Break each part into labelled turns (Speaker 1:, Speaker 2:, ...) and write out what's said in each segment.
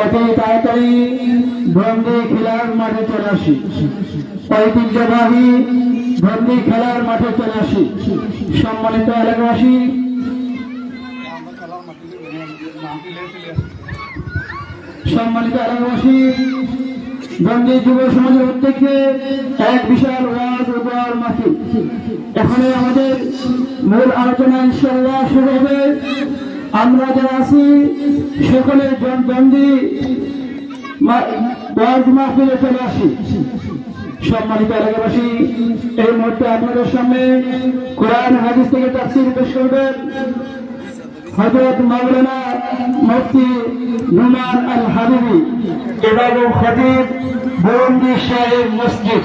Speaker 1: অতি তাড়াতাড়ি বন্দি খেলার মাঠে চলে আসি। ঐতিহ্যবাহী বন্দি খেলার মাঠে চলে আসি। সম্মানিত এলাকাবাসী সম্মানিত এলাকাবাসী বন্দী যুব সমাজের উদ্যোগে এক বিশাল ওয়াজ উপহার মাসি এখানে আমাদের মূল আলোচনা ইনশাল্লাহ শুরু হবে। আমরা যারা আছি সকলে বন্দী মাহফিলে চলে আসি। সম্মানিত এলাকাবাসী, এই মুহূর্তে আপনাদের সামনে কোরআন হাদিস থেকে তাফসির পেশ করবেন হজরত মাওলানা মুফতি নুমান আল হাবিবি এবং খতিব বরন্দি সাহেব মসজিদ।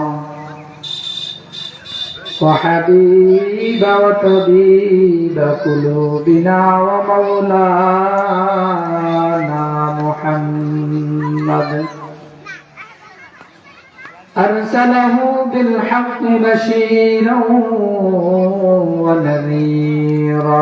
Speaker 1: وحبيب وطبيب قلوبنا ومولانا محمد. أرسله بالحق بشيرا ونذيرا.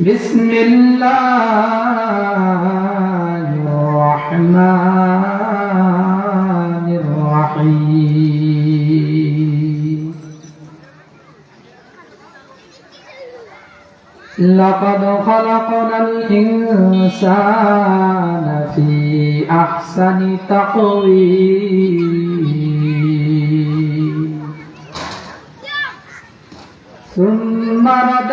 Speaker 1: بسم الله الرحمن الرحيم. لقد خلقنا الإنسان في أحسن تقويم.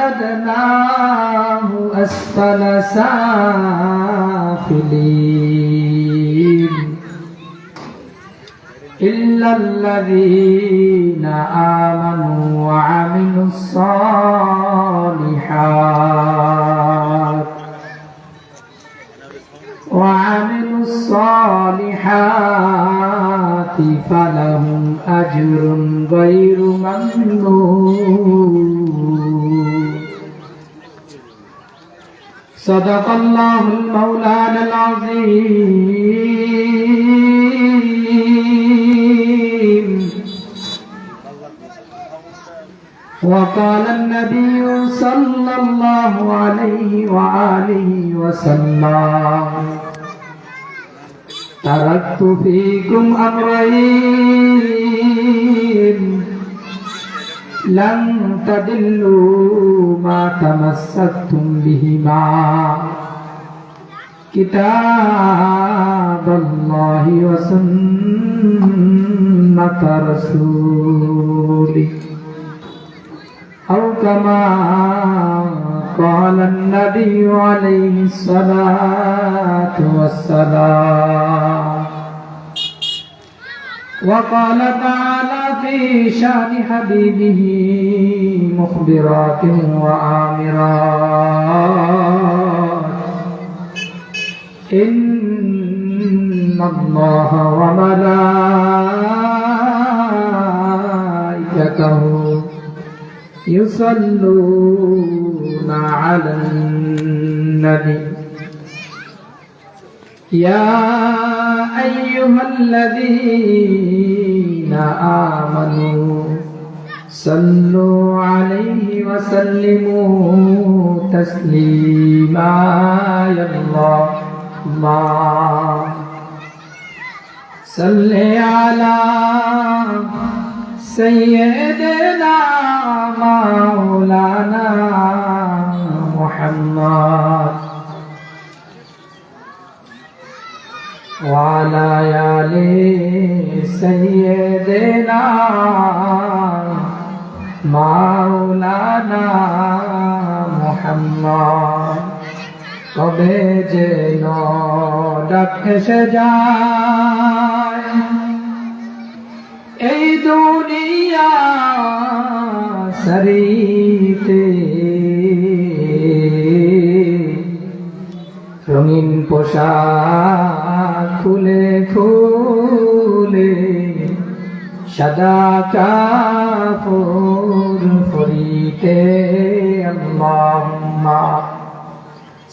Speaker 1: رددناه أسفل سافلين. إلا الذين آمنوا وعملوا الصالحات. وعملوا الصالحات فلهم أجر غير ممنون. صدق الله المولانا العظيم. وقال النبي صلى الله عليه وآله وسلم تركت فيكم أمرين. لن تدلوا ما تمسكتم بهما كتاب الله وسنة رسوله أو كما قال النبي عليه الصلاة والسلام وقال تعالى في شأن حبيبه مخبرات وآمرات. إن الله وملائكته يصلون على النبي. يا أيها الذين آمنوا صلوا عليه وسلموا تسليما يا الله. صل على سيدنا مولانا محمد. وعلى آل سيدنا مولانا محمد কবে যেন ডাক এসে যায় এই দুনিয়া সরিতে রঙিন পোশাক ফুলে ফুলে সাদা কাপড় ফরিতে আল্লাহুম্মা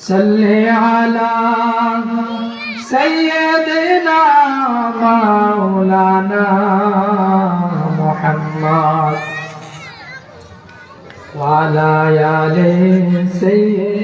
Speaker 1: সাল্লি আলা সাইয়্যিদিনা মাওলানা মুহাম্মদ ওয়া আলা আলি সাইয়্যিদিনা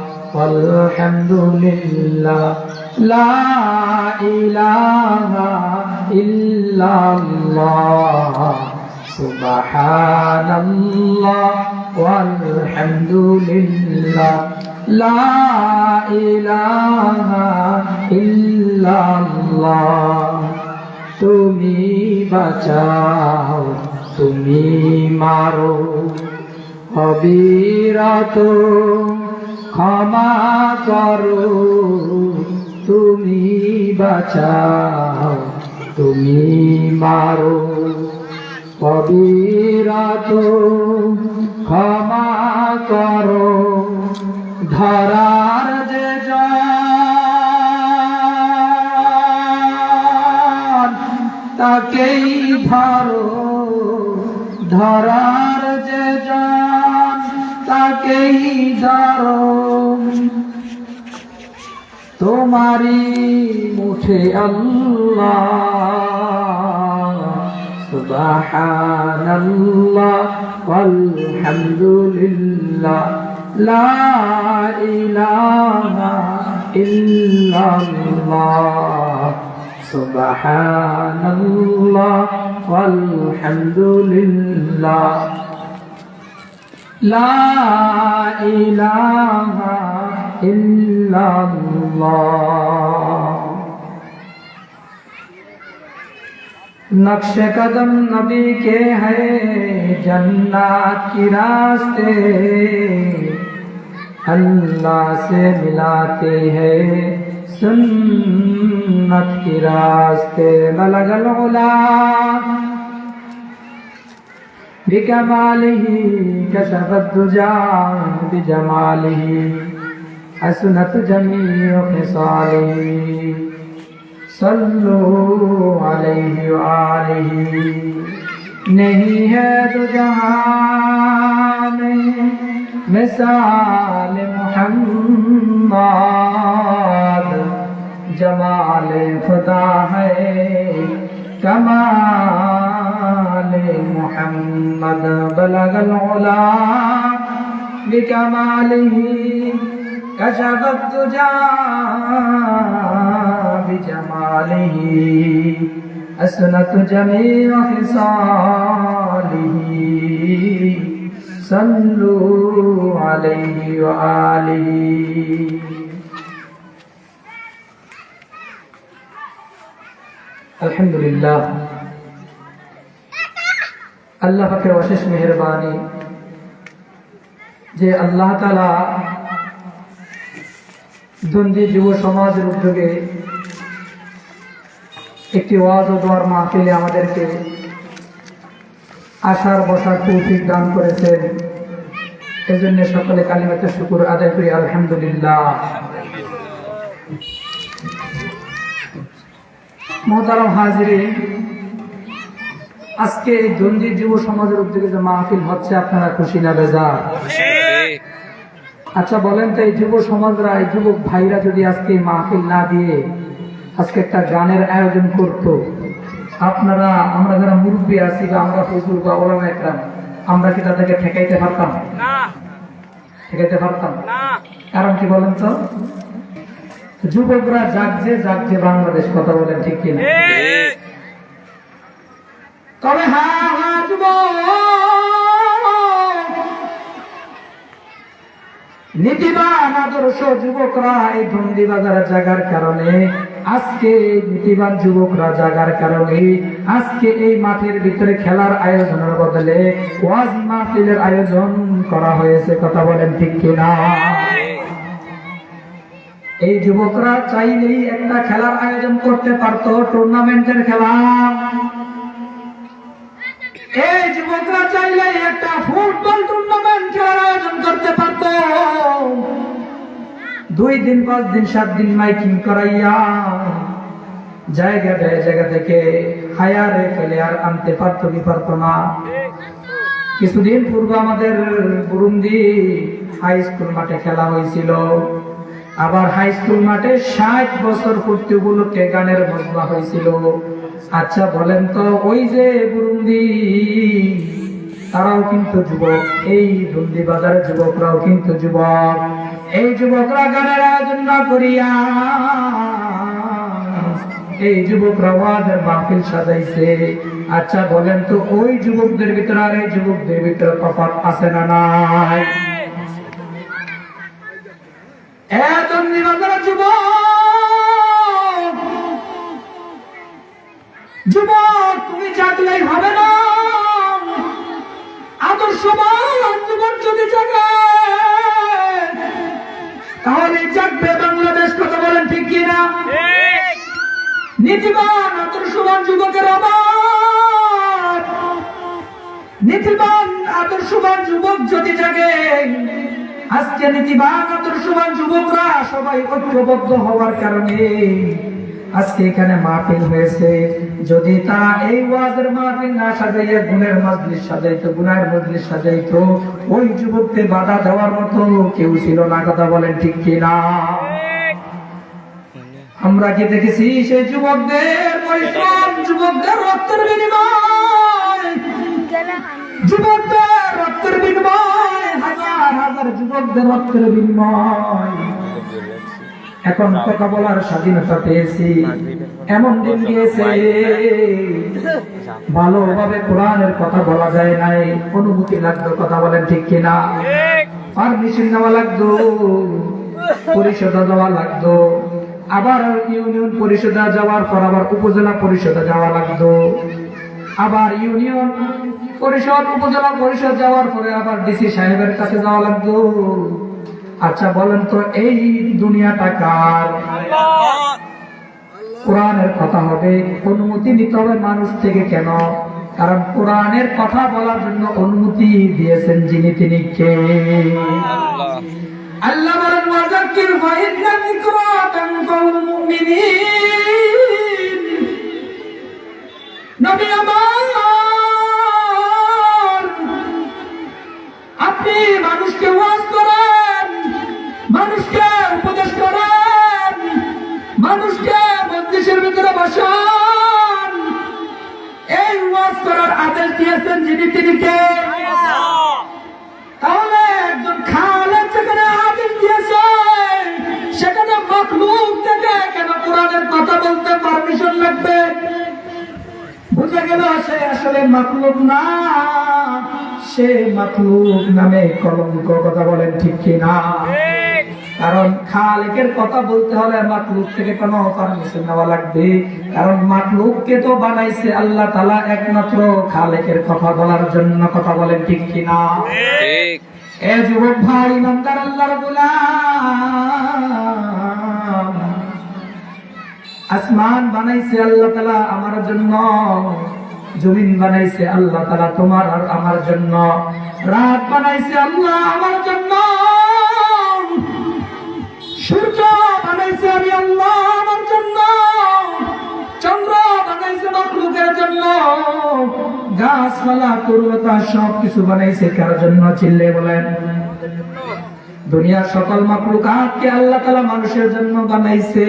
Speaker 1: আলহামদুলিল্লাহ লা ইলাহা ইল্লাল্লাহ সুবহানাল্লাহ ওয়ালহামদুলিল্লাহ লা ইলাহা ইল্লাল্লাহ তুমি বাঁচাও তুমি মারো। অবিরত ক্ষমা করো তুমি বাঁচাও তুমি মারো। অবিরত ক্ষমা করো ধরার যে তাকেই ধরো জন তাকেই ধরো তোমারি মুঠে আল্লাহ। সুবহানাল্লাহ walhamdulillah লা ইলাহা ইল্লাল্লাহ। সুবহানাল্লাহ لا إله إلا الله नक्श कदम नबी के है जन्नत की रास्ते अल्लाह से मिलाते हैं सुन्नत की रास्ते बलगल उला بكماله كشف الدجى بجماله حسنت جميع خصاله صلوا عليه وآله नहीं है तो जहां में मिसाल मोहम्मद जमाल खुदा है कमाल محمد بلغ العلا بكماله كشف الدجى بجماله أسنت جميع خصاله صلوا عليه وآله الحمد لله আল্লাহ পাকের অশেষ মেহরবানি যে আল্লাহ তালা দ্বন্দ্বী যুব সমাজের উদ্যোগে একটি ওয়াজ ও দোয়ার মাহফিলে আমাদেরকে আসার বসার তৌফিক দান করেছেন। এজন্য সকলে কালিমাতে শুকুর আদায় করি, আলহামদুলিল্লাহ। মোহতারাম হাজিরে আজকে এই দ্বন্দ্বী যুব সমাজের উদ্যোগে যে মাহফিল হচ্ছে আপনারা খুশি না বেজার? আচ্ছা বলেন তো এই যুব সমাজরা এই যুবক ভাইরা যদি আজকে মাহফিল না দিয়ে আজকে একটা গানের আয়োজন করত আপনারা আমরা যারা মুরব্বী আছি বা আমরা ফজুর বা ওলামা একরাম আমরা কি তাদেরকে ঠেকাইতে পারতাম? ঠেকাইতে পারতাম? কারণ কি বলেন তো? যুবকরা জাগছে জাগছে বাংলাদেশ কথা বলেন ঠিক কিনা? হ্যাঁ হ্যাঁ নীতিবান আদর্শ যুবকরা এই ধন্দি বাজারে জাগার কারণে, আজকে নীতিবান যুবকরা জাগার কারণে, আজকে এই মাঠের ভিতরে খেলার আয়োজনের বদলে ওয়াজ মাহফিলের আয়োজন করা হয়েছে, কথা বলেন ঠিক কিনা? এই যুবকরা চাইলেই একটা খেলার আয়োজন করতে পারতো টুর্নামেন্টের খেলা। এই যুবকরা চাইলেই একটা ফুটবল টুর্নামেন্ট আয়োজন করতে পারত। দুই দিন, পাঁচ দিন, সাত দিন মাইকিং করাইয়া জায়গা দেয় জায়গা থেকে হায়ারে ফেলে আর আনতে পারতো কি না। কিছুদিন পূর্বে আমাদের বুরুন্দি হাই স্কুল মাঠে খেলা হয়েছিল। আবার হাই স্কুল মাঠে ষাট বছর পূর্তি গানের মজমা হয়েছিল। আচ্ছা বলেন তো, ওই যে বুরুন্দি, তারাও কিন্তু যুবক। এই বন্দি বাজারের যুবকরাও কিন্তু যুবক। এই যুবকরা গানের আয়োজন না করিয়া, এই যুবকরা ওয়াজের মাহফিল সাজাইছে। আচ্ছা বলেন তো, ওই যুবকদের ভিতরে আর এই যুবকদের ভিতরে তফাৎ আছে না নাই? এত নিবাসের যুবক! যুবক তুমি জাগলেই হবে না। আদর্শবান যুবক যদি জাগে তাহলে জাগবে বাংলাদেশ কথা বলেন ঠিক কিনা? নীতিবান আদর্শবান যুবকের অভাব। নীতিবান আদর্শবান যুবক যদি জাগে আজকে নীতিবান আদর্শবান যুবকরা সবাই ঐক্যবদ্ধ হওয়ার কারণে আজকে এখানে মাহফিল হয়েছে। যদি তারা এই ওয়াজের মাহফিল না সাজাইয়া গুণের মজলিস সাজাইতো গুনার মজলিস সাজাইতো, ওই যুবককে বাধা দেওয়ার মতো কেউ ছিল না, কথা বলেন ঠিক কিনা? আমরা কি দেখেছি সেই যুবকদের পরিশ্রম, যুবকদের রক্তের বিনিময়? যুবকদের রক্তের বিনিময়, হাজার হাজার যুবকদের রক্তের বিনিময়। এখন কথা বলার স্বাধীনতা পেয়েছি। এমন দিন গিয়েছে। ভালোভাবে কোরআনের কথা বলা যায় নাই। অনুমতি লাগতো কথা বলেন ঠিক কিনা? পারমিশন নেওয়া লাগতো পরিষদা দেওয়া লাগতো আবার ইউনিয়ন পরিষদা যাওয়ার পর আবার উপজেলা পরিষদে যাওয়া লাগতো আবার ইউনিয়ন পরিষদ উপজেলা পরিষদ যাওয়ার পরে আবার ডিসি সাহেবের কাছে যাওয়া লাগতো আচ্ছা বলেন তো এই দুনিয়াটা কার? কোরআনের কথা হবে অনুমতি নিতে হবে মানুষ থেকে কেন? কারণ কোরআনের কথা বলার জন্য অনুমতি দিয়েছেন যিনি তিনি কে? আল্লাহ। বলেন ওয়াজাক্কির যিকরা তানফাউল মুমিনিন। নবী আমার আপনি মানুষকে ওয়াজ আদেশ দিয়েছেন যিনি তিনি কে তাহলে একজন খালেদ যেখানে আদেশ দিয়েছে, সেখানে মখলুক থেকে কেন কোরআনের কথা বলতে পারমিশন লাগবে? বুঝে গেল সে আসলে মাকলুক না, সে মাকলুক নামে কলঙ্ক কথা বলেন ঠিক কিনা? কারণ খালেকের কথা বলতে হলে মাকলুক থেকে কোনো পারমিশন নেওয়া লাগবে। কারণ মাকলুককে তো বানাইছে আল্লাহ তালা একমাত্র খালেকের কথা বলার জন্য কথা বলেন ঠিক কিনা? এ যুবক ভাই ইমানদার আল্লাহর গোলাম। আসমান বানাইছে আল্লাহ তালা আমার জন্য জমিন বানাইছে আল্লাহ তালা তোমার আর আমার জন্য। রাত বানাইছে আল্লাহ আমার জন্য। সূর্য বানাইছে আমি আল্লাহ আমার জন্য। চন্দ্র বানাইছে মাকলুকের জন্য। গাছপালা তরুলতা সব কিছু বানাইছে কার জন্য চিল্লে বলেন। দুনিয়ার সকল মাকলুকাতকে আল্লাহ তালা মানুষের জন্য বানাইছে।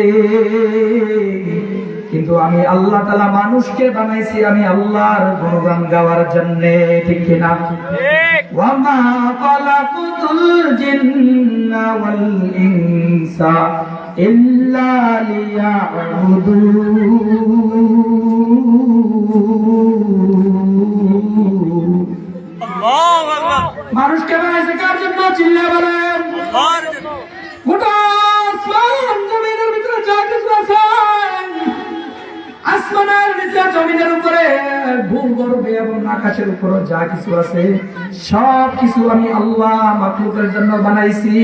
Speaker 1: কিন্তু আমি আল্লাহ তালা মানুষকে বানাইছি আমি আল্লাহর গুণগান গাওয়ার জন্য, ঠিক কিনা? وما خلقت الجن والإنس إلا ليعبدون মানুষকে বানাইছে কার জন্য চিল্লা বলেন আসমানের নিচে জমিনের উপরে এবং আকাশের উপরে যা কিছু আছে, সব কিছু আমি আল্লাহ মাকলুকের জন্য বানাইছি।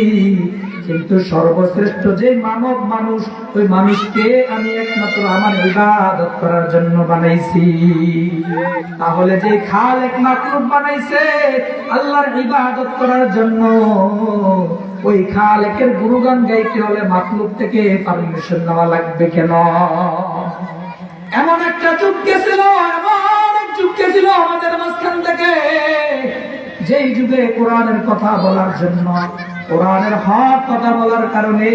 Speaker 1: কিন্তু সর্বশ্রেষ্ঠ যে মানব মানুষ, ওই মানুষকে আমি একমাত্র আমার ইবাদত করার জন্য বানাইছি। তাহলে যে খাল এক মাকলুক বানাইছে, আল্লাহর ইবাদত করার জন্য, ওই খালেকের গুরুগান গাইতে হলে মাকলুক থেকে পারমিশন নেওয়া লাগবে কেন? এমন একটা যুগ গেছিল, এমন এক যুগ গেছিল আমাদের মাঝখান থেকে, যেই যুগে কোরআনের কথা বলার জন্য, কোরআনের হক কথা বলার কারণে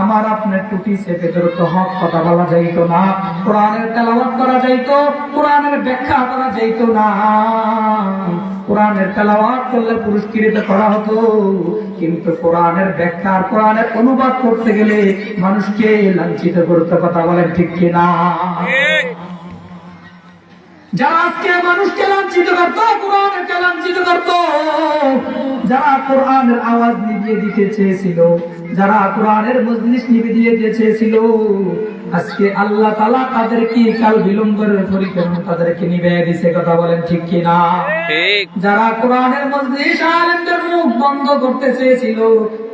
Speaker 1: আমার আপনার টুপি চেপে ধরতো, হক কথা বলা যাইত না, কোরআনের তেলাওয়াত করা যাইত, কোরআনের ব্যাখ্যা করা যাইত না। কোরআনের তেলাওয়াত করলে পুরস্কৃত করা হতো। কিন্তু কোরআনের ব্যাখ্যা আর কোরআনের অনুবাদ করতে গেলে মানুষকে লাঞ্ছিত করতে কথা বলেন ঠিক কিনা? যারা আজকে মানুষকে লাঞ্ছিত করতো, কোরআনকে লাঞ্ছিত করতো, যারা কোরআনের আওয়াজ নিভিয়ে দিতে চেয়েছিল যারা কোরআনের মজলিস নিবে দিয়ে চেয়েছিল আজকে আল্লাহ তালা তাদেরকে কাল বিলম্বের পরিক্রমা তাদেরকে নিবে দিছে কথা বলেন ঠিক কিনা?
Speaker 2: না
Speaker 1: যারা কোরআনের মজলিস আলেমদের মুখ বন্ধ করতে চেয়েছিল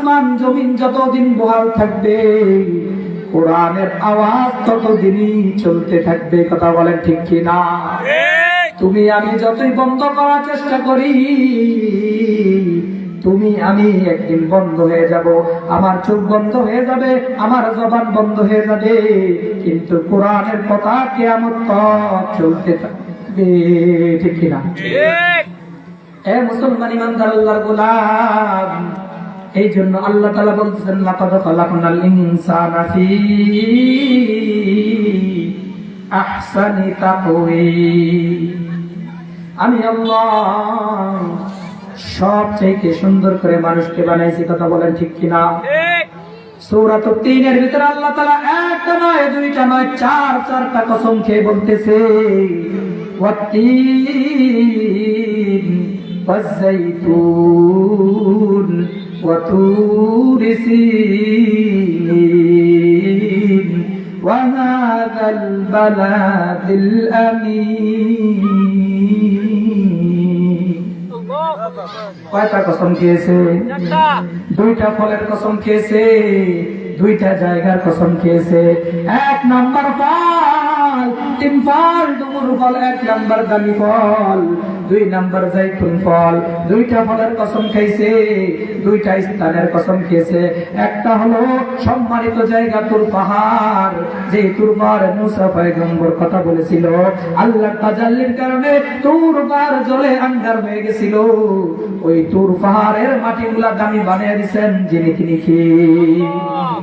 Speaker 1: আসমান জমিন যতদিন বহাল থাকবে কোরআনের আওয়াজ ততদিনই চলতে থাকবে কথা বলেন ঠিক কিনা? তুমি আমি যতই বন্ধ করার চেষ্টা করি তুমি আমি একদিন বন্ধ হয়ে যাব। আমার চোখ বন্ধ হয়ে যাবে আমার জবান বন্ধ হয়ে যাবে কিন্তু কোরআনের কথা কেমন চলতে থাকবে ঠিক কিনা? এ মুসলমান ইমানদার আল্লাহর গোলাম এই জন্য আল্লাহ তাআলা বলতেছেন লাকাদ খালাকনাল ইনসানা ফি আহসানি তাকওয়িম আমি আল্লাহ সব চাইতে সুন্দর করে মানুষকে বানাইছি কথা বলেন ঠিক কিনা সৌরাত তিনের ভিতরে আল্লাহ তালা একটা নয় দুইটা নয় চার চারটা কসম খেয়ে বলতেছে ওয়াত্তিন والزيتون وطور سينين وهذا البلد الأمين কয়টা কসম খেয়েছে দুইটা ফলের কসম খেয়েছে দুইটা জায়গার কসম খেয়েছে এক নাম্বার ফল তিন ফল ডুমুর ফল এক নাম্বার দামি ফল, দুই নাম্বার জাইতুন ফল। দুইটা ফলের কসম খাইছে, দুইটা স্থানের কসম খেয়েছে। একটা হলো সম্মানিত জায়গা তুর পাহাড় যে তুর পাহাড় মুসা পয়গম্বর কথা বলেছিল। আল্লাহ তাজাল্লির কারণে তুর পাহাড় জলে আন্ডার হয়ে গেছিল। ওই তুর পাহাড়ের মাটিগুলা দামি বানিয়ে দিছেন যিনি তিনি কি?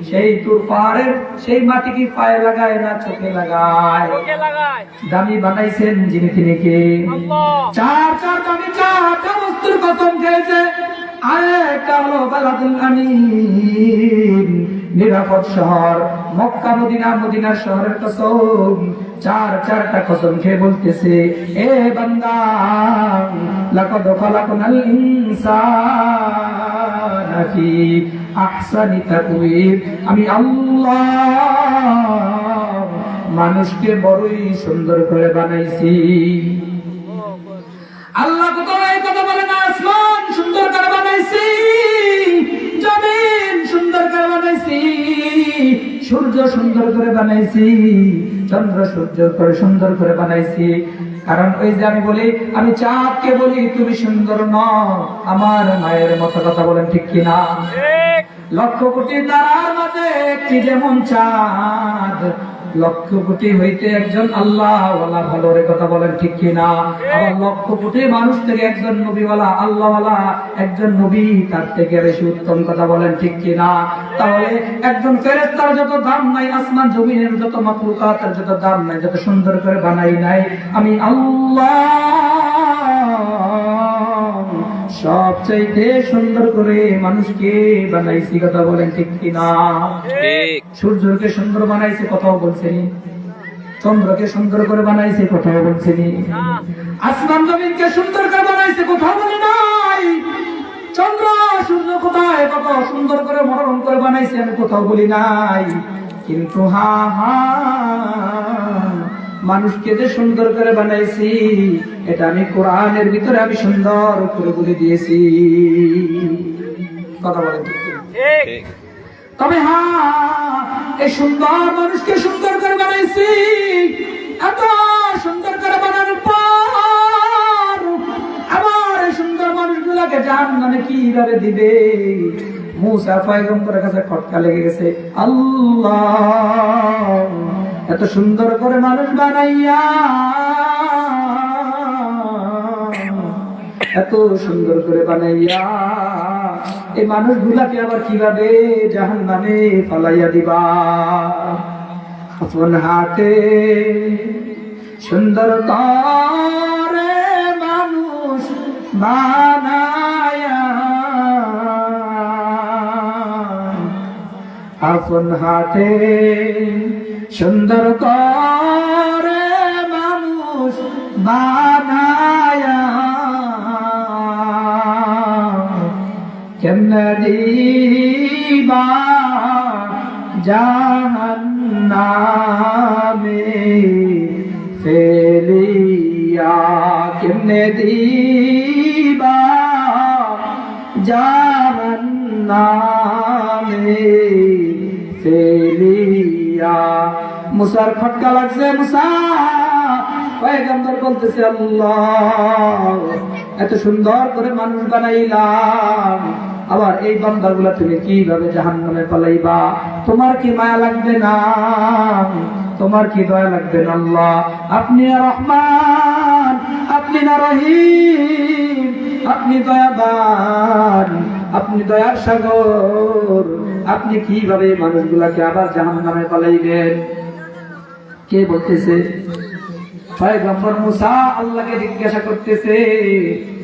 Speaker 1: সেই তুর পাহাড়ের সেই মাটি কি পায়ে লাগায় না চোখে লাগায়? দামি বানাইছেন যিনি তিনি কে? চার চার দামি চারটা বস্তুর কসম খেয়েছে। আরেকটা হলো বালাদুল আমিন। নিরাপদ শহর মক্কা মদিনা মদিনার শহরের কসম। চার চারটা কসম খেয়ে বলতেছে এ বান্দা লাকাদ খালাকনাল ইনসানা ফি আহসানি আমি আল্লাহ মানুষকে বড়ই সুন্দর করে বানাইছি। আল্লাহ কথা বলে না আসমান সুন্দর করে বানাইছি জমিন সুন্দর করে বানাইছি সূর্য সুন্দর করে বানাইছি চন্দ্র সূর্য করে সুন্দর করে বানাইছি। কারণ ওই যে আমি বলি আমি চাঁদকে বলি তুমি সুন্দর ন আমার মায়ের মতো কথা বলেন ঠিক কিনা? লক্ষ কোটি তারার মাঝে একটি যেমন চাঁদ লক্ষ কোটি হইতে একজন আল্লাহ ভালো রে কথা বলেন ঠিক কিনা? আবার লক্ষ কোটি মানুষ থেকে একজন নবীওয়ালা, আল্লাহওয়ালা একজন নবী, তার থেকে বেশি উত্তম কথা বলেন ঠিক কিনা? তাহলে একজন ফেরেস্তার যত দাম নাই, আসমান জমিনের যত মাকলুকাতের যত দাম নাই, যত সুন্দর করে বানাই নাই, আমি আল্লাহ সবচাইতে সুন্দর করে মানুষকে বানাইছি কথা বলেন ঠিক কিনা? সূর্যকে সুন্দর বানাইছে কথাও বলছেনি চন্দ্রকে সুন্দর করে বানাইছে কথাও বলছেনি আসমান জমিনকে সুন্দর করে বানাইছে কোথাও বলি নাই। চন্দ্র সূর্য কোথায়? কত সুন্দর করে মনোরম করে বানাইছে আমি কোথাও বলি নাই। কিন্তু হা হা মানুষকে যে সুন্দর করে বানাইছি এটা আমি কোরআনের ভিতরে আমি সুন্দর করে বলে দিয়েছি। কথা বলেন তবে হ্যাঁ এই সুন্দর মানুষকে সুন্দর করে বানাইছি এত সুন্দর করে বানানোর পর আবার এই সুন্দর মানুষগুলাকে জাহান নামে কীভাবে দিবে? মুসা পয়গম্বরের কাছে খটকা লেগে গেছে। আল্লাহ। এত সুন্দর করে মানুষ বানাইয়া। এত সুন্দর করে বানাইয়া। এই মানুষগুলাকে আবার কীভাবে জাহান নামে পালাইয়া দিবা? আপন হাতে সুন্দর করে মানুষ বানায়া আপন হাতে সুন্দর করে মানুষ বানায়া কেমনে দিবা জাহান্নামে ফেলিয়া? কেমনে দিবা জাহান্নামে ফেলিয়া? মুসার খটকা লাগছে, মুসা। পয়গম্বর বলতেছে, আল্লাহ, এত সুন্দর করে মানুষ বানাইলাম। আবার এই বান্দাগুলা তুমি কীভাবে জাহান্নামে পালাইবা? তোমার কি মায়া লাগবে না? তোমার কি দয়া লাগবে না, আল্লাহ? আপনি রহমান, আপনি না রহিম, আপনি দয়াবান। আপনি দয়ার সাগর। আপনি কীভাবে মানুষগুলাকে আবার জাহান্নামে পালাইবেন? কে বলতেছে? পয়গম্বর মুসা আল্লাহকে জিজ্ঞাসা করতেছে,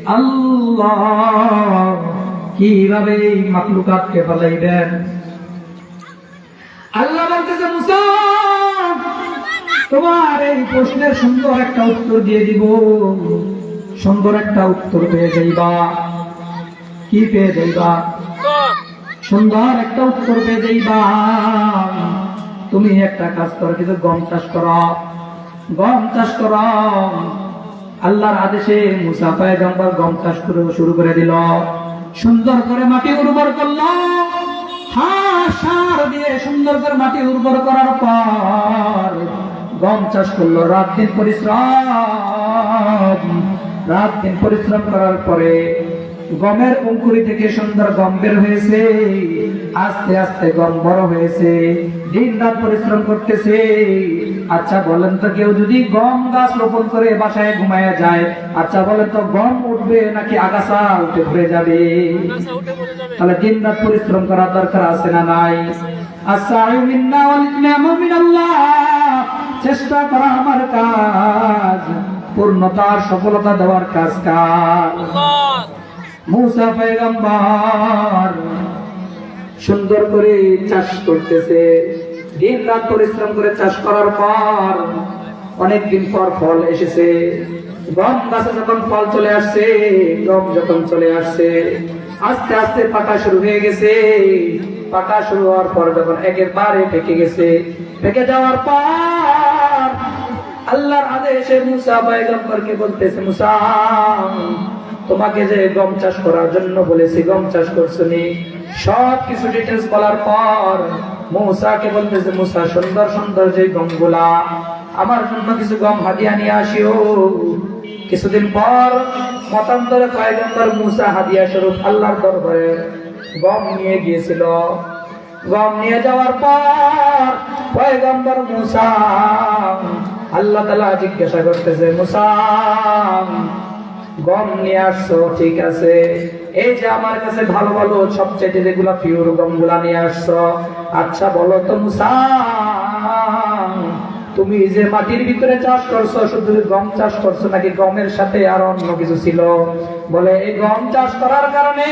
Speaker 1: আল্লাহ, কীভাবে এই মাকলুকাতকে পালাইবেন? আল্লাহ বলতেছে, মুসা, তোমার এই প্রশ্নের সুন্দর একটা উত্তর দিয়ে দিব। সুন্দর একটা উত্তর পেয়ে যাইবা। কি পেয়ে যাইবা? সুন্দর একটা উত্তর পেয়ে যাইবা। তুমি একটা কাজ করো, কিছু গম চাষ করো। গম চাষ করো। আল্লাহর আদেশে মুসা পায়গম্বর গম চাষ করে শুরু করে দিল। সুন্দর করে মাটি উর্বর করল। সার দিয়ে সুন্দর করে মাটি উর্বর করার পর গম চাষ করল। রাত দিন পরিশ্রম। রাত দিন পরিশ্রম করার পরে গমের অঙ্কুরি থেকে সুন্দর গম বের হয়েছে। আস্তে আস্তে গম বড় হয়েছে। দিন রাত পরিশ্রম করতেছে। আচ্ছা বলেন তো কেউ যদি গম গাছ রোপণ করে বাসায় ঘুমায়া যায় আচ্ছা বলেন তো গম উঠবে নাকি আগাছা উঠে ঘুরে যাবে? তাহলে দিন রাত পরিশ্রম করার দরকার আছে না নাই? মিনাল্লাহ। চেষ্টা করা আমার কাজ। পূর্ণতার সফলতা দেওয়ার কাজ কার? মুসা পয়গম্বর সুন্দর করে চাষ করতেছে। দিন রাত পরিশ্রম করে চাষ করার পর অনেকদিন পর ফল এসেছে। গম গাছে যখন ফল চলে আসছে, গম যখন চলে আসছে, আস্তে আস্তে পাকা শুরু হয়ে গেছে। পাকা শুরু হওয়ার পর যখন একেবারে পেকে গেছে, পেকে যাওয়ার পর আল্লাহর আদেশে মুসা পয়গম্বরকে বলতেছে, মুসা তোমাকে যে গম চাষ করার জন্য বলেছি, গম চাষ করছ নি সব কিছু ডিটেলস বলার পর মুসাকে বলতেছে, মুসা, সুন্দর সুন্দর যে গমগুলা, আমার জন্য কিছু গম হাদিয়া নিয়ে আসিও। কিছুদিন পর মতান্তরে পয়গম্বর মুসা হাদিয়া স্বরূপ আল্লাহর দরবারে গম নিয়ে গিয়েছিল। গম নিয়ে যাওয়ার পর পয়গম্বর মুসা আল্লাহ তালা জিজ্ঞাসা করতেছে, মুসা গম নিয়ে আসছো, ঠিক আছে। এই যে আমার কাছে ভালো ভালো সবচেয়ে যেগুলা পিওর গমগুলা নিয়ে আসছো আচ্ছা বলো তো মুসা, তুমি যে মাটির ভিতরে চাষ করছ, শুধু গম চাষ করছ নাকি গমের সাথে আর অন্য কিছু ছিল? বলে, এই গম চাষ করার কারণে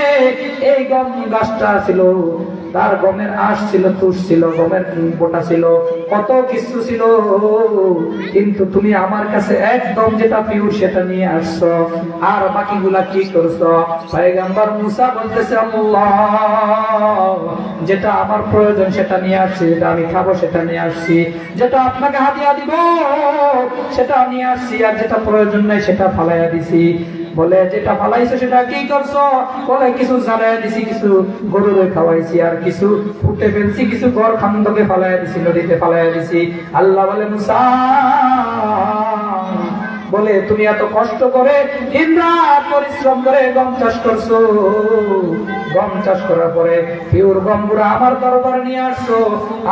Speaker 1: এই গম গাছটা ছিল। তার গমের আঁশ ছিল, তুষ ছিল, গমের বোটা ছিল, কত কিছু ছিল। কিন্তু তুমি আমার কাছে একদম যেটা পিওর সেটা নিয়ে আসছো। আর বাকিগুলা কি করছ? মুসা বলতেছে, আল্লাহ, যেটা আমার প্রয়োজন সেটা নিয়ে আসছি, যেটা আমি খাব সেটা নিয়ে আসছি। যেটা আপনাকে হাতিয়া দিব, সেটা নিয়ে আসছি। আর যেটা প্রয়োজন নাই সেটা ফালাইয়া দিছি। বলে, যেটা ফালাইছো সেটা কি করছ? বলে, কিছু জানাই দিছি, কিছু গরুরে খাওয়াইছি, আর কিছু ফুটে ফেলছি, কিছু গড় খান্দকে ফালাইয়া দিছি, নদীতে ফালাইয়া দিছি। আল্লাহ বলে, মুসা বলে, তুমি এত কষ্ট করে পরিশ্রম করে গম চাষ করছ। গম চাষ করার পরে পিওর গম গুড়া আমার দরবার নিয়ে আসছো।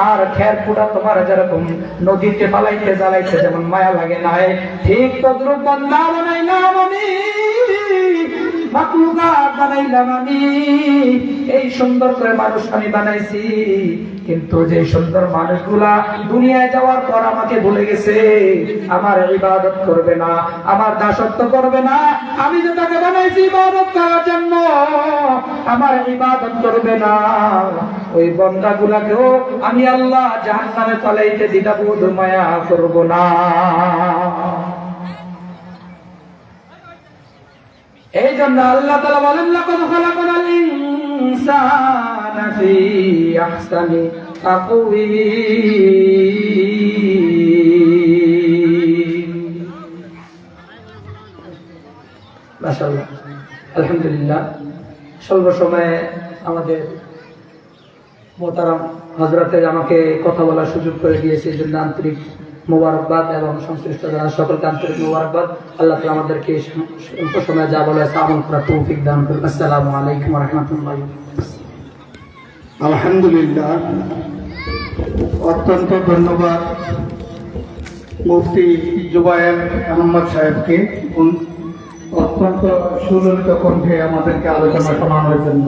Speaker 1: আর খের পুরা তোমার যেরকম নদীতে পালাইতে জ্বালাইতে যেমন মায়া লাগে নাই, ঠিক তদ্রুপ বন্ধা না আমি। এই সুন্দর করে মানুষ আমি বানাইছি। কিন্তু যে সুন্দর দুনিয়ায় যাওয়ার পর আমাকে আমার দাসত্ব করবে না। আমি যে তাকে বানাইছি ইবাদত করার জন্য, আমার ইবাদত করবে না। ওই বন্দা গুলাকেও আমি আল্লাহ জাহান নামে চালাইতে দ্বিধাবোধ মায়া করব না। এই জন্য আল্লাহ তালা বলেন ইনসানা ফি আহসানি তাকওয়িম মাশাআল্লাহ, আলহামদুলিল্লাহ, স্বল্প সময়ে আমাদের মোতারাম হজরতের আমাকে কথা বলার সুযোগ করে দিয়েছে, এই জন্য আন্তরিক মোবারকবাদ এবং সংশ্লিষ্ট যারা, সকলকে আন্তরিক মোবারকবাদ। আল্লাহ তালা আমাদেরকে স্বল্প সময়ে যা বলে আমল করা তৌফিক দান করুন। আসসালামু আলাইকুম রহমতুল্লাহ
Speaker 3: আলহামদুলিল্লাহ, অত্যন্ত ধন্যবাদ মুফতি জুবায়ের আহমদ সাহেবকে। অত্যন্ত সুললিত কণ্ঠে আমাদেরকে আলোচনা শোনানোর জন্য।